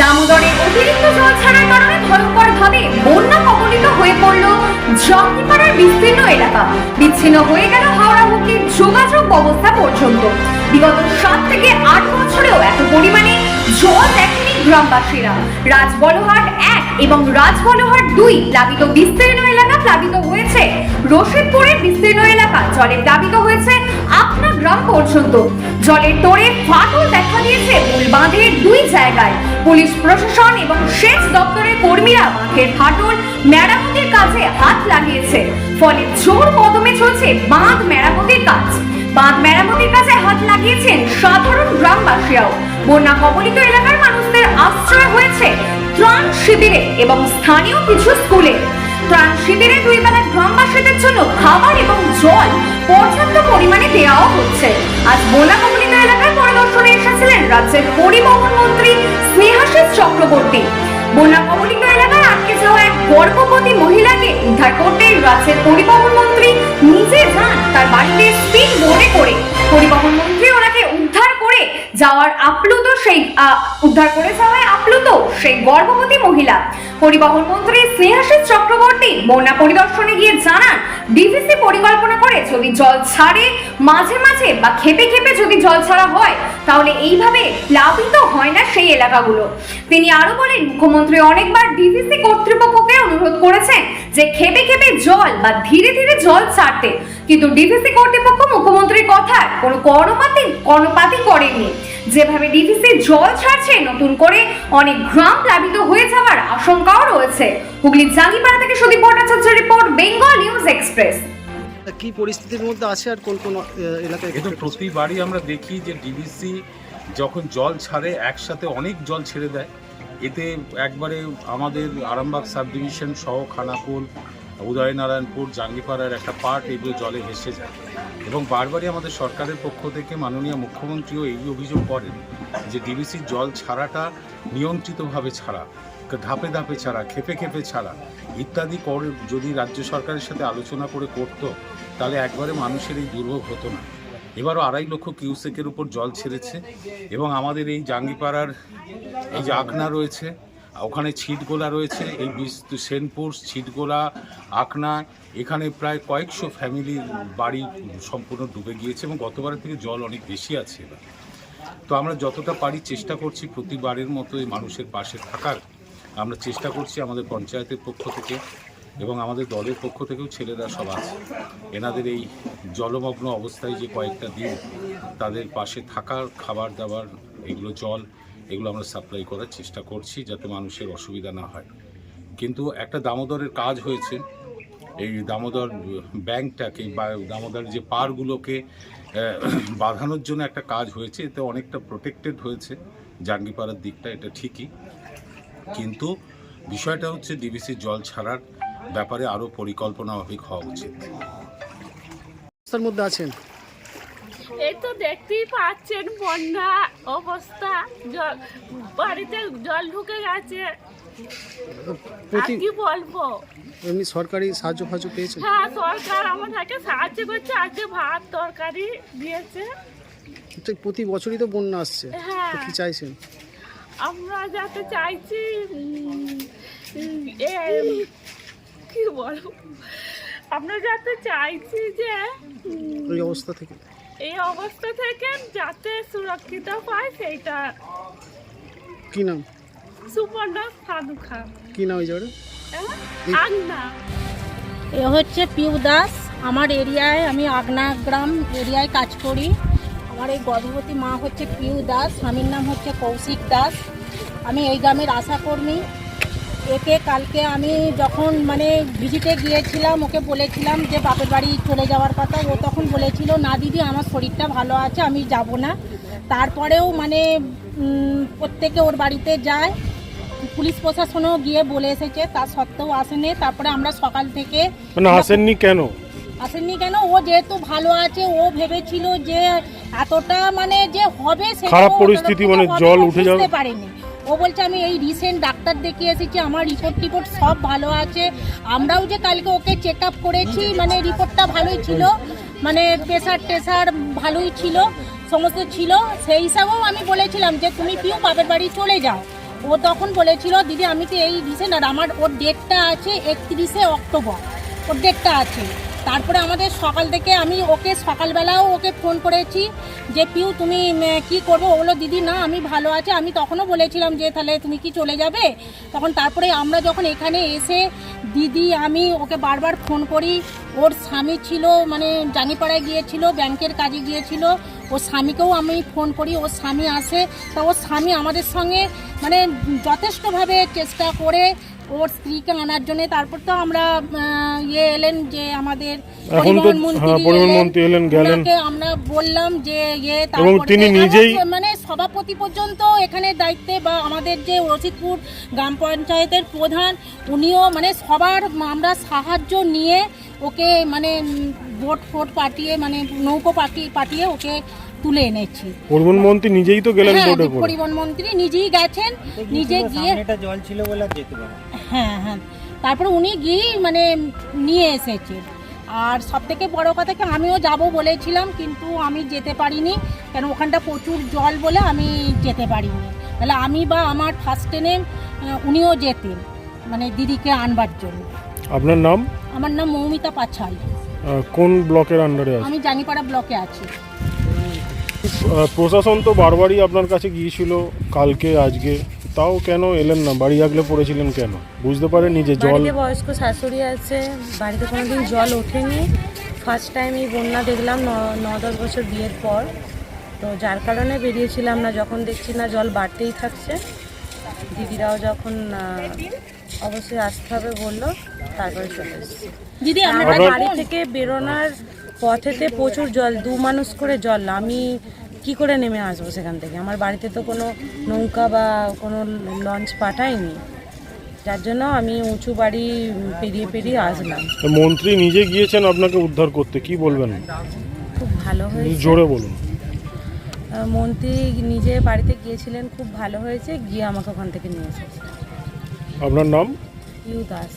দামোদরে অতিরিক্ত জল ছাড়ার কারণে ভয়ঙ্কর ভাবে বন্যা কবলিত হয়ে পড়ল জঙ্গিপাড়ার বিস্তীর্ণ এলাকা। বিচ্ছিন্ন হয়ে গেল হাওড়া হুগলির যোগাযোগ ব্যবস্থা পর্যন্ত। বিগত সাত থেকে আট বছরেও এত পরিমাণে জল দেখেনি গ্রামবাসীরা। রাজবলহাট এক এবং রাজবলহাট দুই প্লাবিত বিস্তীর্ণ প্লাবিত হয়েছে। রশিদপুরের বিস্তীর্ণ এলাকা জলে প্লাবিত হয়েছে আপনা গ্রাম পর্যন্ত। জলের তোড়ে ফাটল দেখা দিয়েছে মূল বাঁধের দুই জায়গায়। পুলিশ প্রশাসন এবং সেচ দপ্তরের কর্মীরা বাঁধের ফাটল মেরামতির কাজে হাত লাগিয়েছে। ফলে জোর কদমে চলছে বাঁধ মেরামতির কাজ। বাঁধ মেরামতির কাজে হাত লাগিয়েছেন সাধারণ গ্রামবাসীরাও। বন্যা কবলিত এলাকার মানুষদের আশ্রয় হয়েছে ত্রাণ শিবিরে এবং স্থানীয় কিছু স্কুলে। ত্রাণ শিবিরে দুই বেলা গ্রামবাসীদের জন্য খাবার এবং জল পর্যাপ্ত পরিমাণে দেওয়াও হচ্ছে। আজ বন্যা কবলিত এলাকায় পরিদর্শনে এসেছিলেন রাজ্যের পরিবহন মন্ত্রী স্নেহাশিস চক্রবর্তী। বন্যা কবলিত এলাকায় আটকে যাওয়া এক গর্ভবতী মহিলাকে উদ্ধার করতে রাজ্যের পরিবহন মন্ত্রী নিজে যান তার বাড়িতে স্পিড বোর্ডে করে। যাওয়ার আপ্লুত সেই উদ্ধার করে যাওয়ায় আপ্লুত সেই গর্ভবতী মহিলা। পরিবহন মন্ত্রী স্নেহাশিস চক্রবর্তী বন্যা পরিদর্শনে গিয়ে জানান ডিভিসি পরিকল্পনা করে যদি জল ছাড়ে, মাঝে মাঝে বা খেপে খেপে যদি জল ছাড়া হয়, তাহলে এইভাবে প্লাবিত হয় না সেই এলাকাগুলো। তিনি আরও বলেন, মুখ্যমন্ত্রী অনেকবার ডিভিসি কর্তৃপক্ষকে অনুরোধ করেছেন যে খেপে খেপে জল বা ধীরে ধীরে জল ছাড়তে। কিন্তু ডিভিসি কর্তৃপক্ষ মুখ্যমন্ত্রীর কথার কোনো কর্ণপাতি কর্ণপাতি করেননি। যেভাবে ডিভিসি জল ছাড়ছে নতুন করে অনেক গ্রাম প্লাবিত হয়ে যাওয়ার আশঙ্কাও রয়েছে। হুগলির জাঙ্গিপাড়া থেকে সুদীপ ভট্টাচার্যের রিপোর্ট বেঙ্গল নিউজ এক্সপ্রেস। কি পরিস্থিতির মধ্যে আছে আর কোন কোন এলাকায় কিন্তু প্রতিবারই আমরা দেখি যে ডিবিসি যখন জল ছাড়ে একসাথে অনেক জল ছেড়ে দেয়। এতে একবারে আমাদের আরামবাগ সাব ডিভিশন সহ খানাকুল উদয়নারায়ণপুর জাঙ্গিপাড়ার একটা পার্ট এগুলো জলে ভেসে যায়। এবং বারবারই আমাদের সরকারের পক্ষ থেকে মাননীয় মুখ্যমন্ত্রীও এই অভিযোগ করেন যে ডিবিসির জল ছাড়াটা নিয়ন্ত্রিতভাবে ছাড়া ধাপে ধাপে ছাড়া, খেপে খেপে ছাড়া ইত্যাদি করে যদি রাজ্য সরকারের সাথে আলোচনা করে করতো, তাহলে একবারে মানুষের এই দুর্ভোগ হতো না। এবারও আড়াই লক্ষ কিউসেকের উপর জল ছেড়েছে এবং আমাদের এই জাঙ্গিপাড়ার এই যে আকনা রয়েছে ওখানে ছিটগোলা রয়েছে, এই সেনপুর, ছিটগোলা, আকনা, এখানে প্রায় কয়েকশো ফ্যামিলির বাড়ি সম্পূর্ণ ডুবে গিয়েছে এবং গতবারের থেকে জল অনেক বেশি আছে এবার। তো আমরা যতটা পারি চেষ্টা করছি প্রতিবারের মতো এই মানুষের পাশে থাকার। আমরা চেষ্টা করছি আমাদের পঞ্চায়েতের পক্ষ থেকে এবং আমাদের দলের পক্ষ থেকেও ছেলেরা সব আছে। এনাদের এই জলমগ্ন অবস্থায় যে কয়েকটা দিন তাদের পাশে থাকার, খাবার দাবার, এগুলো জল এগুলো আমরা সাপ্লাই করার চেষ্টা করছি যাতে মানুষের অসুবিধা না হয়। কিন্তু একটা দামোদরের কাজ হয়েছে। এই দামোদর ব্যাংকটাকে বা দামোদর যে পারগুলোকে বাঁধানোর জন্য একটা কাজ হয়েছে। এতে অনেকটা প্রোটেক্টেড হয়েছে। জাঙ্গিপাড়ার দিকটা এটা ঠিকই। কিন্তু বিষয়টা হচ্ছে ডিবিসির জল ছাড়ার ব্যাপারে আরও পরিকল্পনা হওয়া উচিত। মধ্যে আছেন। এই তো দেখতেই পাচ্ছেন বন্যা অবস্থা। জল বাড়িতে জল ঢুকে গেছে। আর কি বলব? এমনি সরকারি সাহায্য ফাহায্য হ্যাঁ সরকার আমাদেরকে সাহায্য করছে। আজকে ভাত তরকারি দিয়েছে। তো প্রতি বছরই তো বন্যা আসছে। হ্যাঁ। তো কি চাইছেন? আমরা যাতে চাইছি উম, এ কি বলব? আমরা যাতে চাইছি যে উম, ওই অবস্থা থেকে। এই অবস্থা থেকে যাতে সুরক্ষিত পায় সেইটা। কি নাম? সুপর্ণ সাধু খান কি নাম জায়গাটা? হ্যাঁ? এ হচ্ছে পিউ দাস। আমার এরিয়ায় আমি আগনা গ্রাম এরিয়ায় কাজ করি। আমার এই গর্ভবতী মা হচ্ছে পিউ দাস। স্বামীর নাম হচ্ছে কৌশিক দাস। আমি এই গ্রামের আশাকর্মী। একে কালকে আমি যখন মানে ভিজিটে গিয়েছিলাম ওকে বলেছিলাম যে বাপের বাড়ি চলে যাওয়ার কথা ও তখন বলেছিল না দিদি আমার শরীরটা ভালো আছে আমি যাব না। তারপরেও মানে প্রত্যেকে ওর বাড়িতে যায়। পুলিশ প্রশাসনও গিয়ে বলে এসেছে তার সত্ত্বেও আসেনি। তারপরে আমরা সকাল থেকে মানে আসেননি কেন? আসেননি কেন? ও যেহেতু ভালো আছে ও ভেবেছিল যে এতটা মানে যে হবে খারাপ পরিস্থিতি মানে জল উঠে যাবে? পারেনি। ও বলছে, আমি এই রিসেন্ট ডাক্তার দেখিয়ে এসেছি আমার রিপোর্ট টিপোর্ট সব ভালো আছে। আমরাও যে কালকে ওকে চেক আপ করেছি মানে রিপোর্টটা ভালোই ছিল। মানে প্রেশার টেসার ভালোই ছিল, সমস্ত ছিল। সেই হিসাবেও আমি বলেছিলাম যে, তুমি পিউ বাপের বাড়ি চলে যাও। ও তখন বলেছিল, দিদি, আমি তো এই রিসেন্ট আর আমার ওর ডেটটা আছে একত্রিশে অক্টোবর। ওর ডেটটা আছে। তারপরে আমাদের সকাল থেকে আমি ওকে সকালবেলাও ওকে ফোন করেছি যে, পিউ, তুমি কি করব? ওগুলো দিদি, না, আমি ভালো আছি। আমি তখনও বলেছিলাম যে, তাহলে তুমি কি চলে যাবে? তখন তারপরে আমরা যখন এখানে এসে দিদি, আমি ওকে বারবার ফোন করি, ওর স্বামী ছিল মানে জানিপাড়ায় গিয়েছিল, ব্যাংকের কাজে গিয়েছিল, ওর স্বামীকেও আমি ফোন করি, ওর স্বামী আসে, তা ওর স্বামী আমাদের সঙ্গে মানে যথেষ্টভাবে চেষ্টা করে ওর স্ত্রীকে আনার জন্য। তারপর তো আমরা ইয়ে এলেন যে আমাদের এখন পরিবহন মন্ত্রী হ্যাঁ, পরিবহন মন্ত্রী এলেন, গেলেন। আমরা বললাম যে ইয়ে এবং তিনি নিজেই- মানে সভাপতি পর্যন্ত এখানে দায়িত্বে বা আমাদের যে রশিদপুর গ্রাম পঞ্চায়েতের প্রধান উনিও মানে সবার আমরা সাহায্য নিয়ে ওকে মানে ভোট ফোট পাঠিয়ে মানে নৌকো পাঠিয়ে পাঠিয়ে ওকে তুলে এনেছি। পরিবহন মন্ত্রী নিজেই তো গেলেন হ্যাঁ পরিবহন মন্ত্রী নিজেই গেছেন নিজে গিয়ে জল ছিল বলে যেতে পারে হ্যাঁ হ্যাঁ। তারপরে উনি গিয়েই মানে নিয়ে এসেছে। আর সব থেকে বড় কথা কি আমিও যাব বলেছিলাম কিন্তু আমি যেতে পারিনি। কেন ওখানটা প্রচুর জল বলে আমি যেতে পারিনি। তাহলে আমি বা আমার ফার্স্ট ট্রেনে উনিও যেতেন মানে দিদিকে আনবার জন্য। আপনার নাম? আমার নাম মৌমিতা পাছাই কোন ব্লকের আন্ডারে আমি জানিপাড়া ব্লকে আছি। প্রশাসন তো বারবারই আপনার কাছে গিয়েছিল কালকে আজকে? তাও কেন এলেন না? বাড়ি আগলে পড়েছিলেন কেন? বুঝতে পারেনি যে জল বাড়িতে বয়স্ক শাশুড়ি আছে বাড়িতে কোনোদিন জল ওঠেনি। ফার্স্ট টাইম এই বন্যা দেখলাম ন- ন দশ বছর বিয়ের পর। তো যার কারণে বেরিয়েছিলাম না যখন দেখছি না জল বাড়তেই থাকছে। দিদিরাও যখন অবশ্যই আসতে হবে বলল তারপরে চলে এসেছি। দিদি আমার আমরা বাড়ি থেকে বেরোনোর পথেতে প্রচুর জল দু মানুষ করে জল। আমি কি করে নেমে আসব সেখান থেকে? আমার বাড়িতে তো কোনো নৌকা বা কোনো লঞ্চ পাঠায়নি। যার জন্য আমি উঁচু বাড়ি পেরিয়ে পেরিয়ে আসলাম। মন্ত্রী নিজে গিয়েছেন আপনাকে উদ্ধার করতে কি বলবেন? খুব ভালো হয়েছে। জোরে বলুন। মন্ত্রী নিজে বাড়িতে গিয়েছিলেন খুব ভালো হয়েছে গিয়ে আমাকে ওখান থেকে নিয়ে এসেছে। আপনার নাম? ইউ দাস।